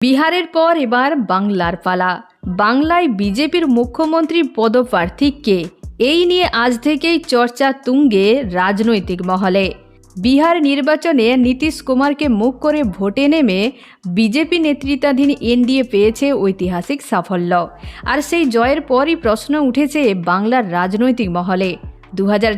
বিহারের পর এবার বাংলার পালা। বাংলায় বিজেপির মুখ্যমন্ত্রী পদপ্রার্থী কে? এই নিয়ে আজ থেকেই চর্চা তুঙ্গে রাজনৈতিক মহলে। বিহার নির্বাচনে নীতিশ কুমারকে মুখ করে ভোটে নেমে বিজেপি নেতৃত্বাধীন এনডিএ পেয়েছে ঐতিহাসিক সাফল্য। আর সেই জয়ের পরই প্রশ্ন উঠেছে বাংলার রাজনৈতিক মহলে। দু হাজার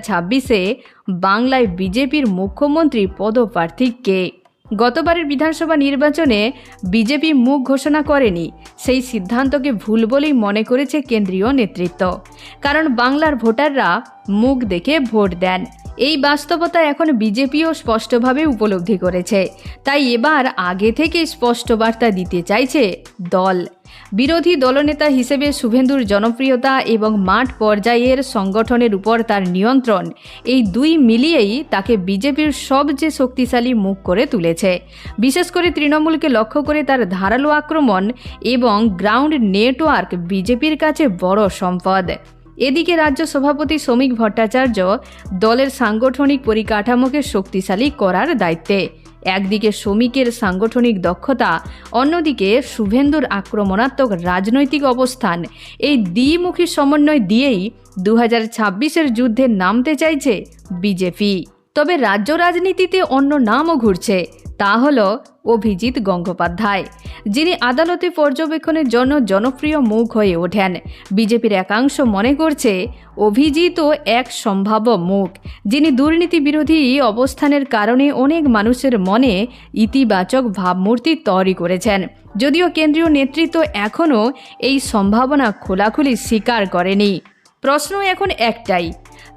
বাংলায় বিজেপির মুখ্যমন্ত্রী পদপ্রার্থী কে? গতবারের বিধানসভা নির্বাচনে বিজেপি মুখ ঘোষণা করেনি। সেই সিদ্ধান্তকে ভুল বলেই মনে করেছে কেন্দ্রীয় নেতৃত্ব। কারণ বাংলার ভোটাররা মুখ দেখে ভোট দেন। এই বাস্তবতা এখন বিজেপিও স্পষ্টভাবে উপলব্ধি করেছে। তাই এবার আগে থেকে স্পষ্ট বার্তা দিতে চাইছে দল। বিরোধী দলনেতা হিসেবে শুভেন্দুর জনপ্রিয়তা এবং মাঠ পর্যায়ের সংগঠনের উপর তার নিয়ন্ত্রণ, এই দুই মিলিয়েই তাকে বিজেপির সবচেয়ে শক্তিশালী মুখ করে তুলেছে। বিশেষ করে তৃণমূলকে লক্ষ্য করে তার ধারালো আক্রমণ এবং গ্রাউন্ড নেটওয়ার্ক বিজেপির কাছে বড় সম্পদ। এদিকে রাজ্য সভাপতি শ্রমিক ভট্টাচার্য দলের সাংগঠনিক পরিকাঠামোকে শক্তিশালী করার দায়িত্বে। একদিকে শ্রমিকের সাংগঠনিক দক্ষতা, অন্যদিকে শুভেন্দুর আক্রমণাত্মক রাজনৈতিক অবস্থান। এই দ্বিমুখী সমন্বয় দিয়েই দু হাজার যুদ্ধে নামতে চাইছে বিজেপি। তবে রাজ্য রাজনীতিতে অন্য নামও ঘুরছে। তা হল অভিজিৎ গঙ্গোপাধ্যায়, যিনি আদালতে পর্যবেক্ষণের জন্য জনপ্রিয় মুখ হয়ে ওঠেন। বিজেপির একাংশ মনে করছে অভিজিৎও এক সম্ভাব্য মুখ, যিনি দুর্নীতি বিরোধী অবস্থানের কারণে অনেক মানুষের মনে ইতিবাচক ভাবমূর্তি তৈরি করেছেন। যদিও কেন্দ্রীয় নেতৃত্ব এখনও এই সম্ভাবনা খোলাখুলি স্বীকার করেনি। প্রশ্ন এখন একটাই,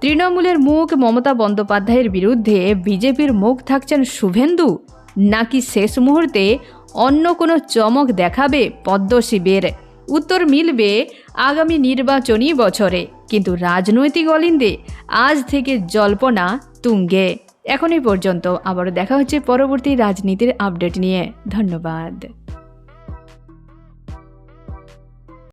তৃণমূলের মুখ মমতা বন্দ্যোপাধ্যায়ের বিরুদ্ধে বিজেপির মুখ থাকছেন শুভেন্দু? নাকি শেষ মুহূর্তে অন্য কোনো চমক দেখাবে পদ্মশিবের? উত্তর মিলবে আগামী নির্বাচনী বছরে। কিন্তু রাজনৈতিক অলিন্দে আজ থেকে জল্পনা তুঙ্গে। এখনই পর্যন্ত আবারও দেখা হচ্ছে পরবর্তী রাজনীতির আপডেট নিয়ে। ধন্যবাদ।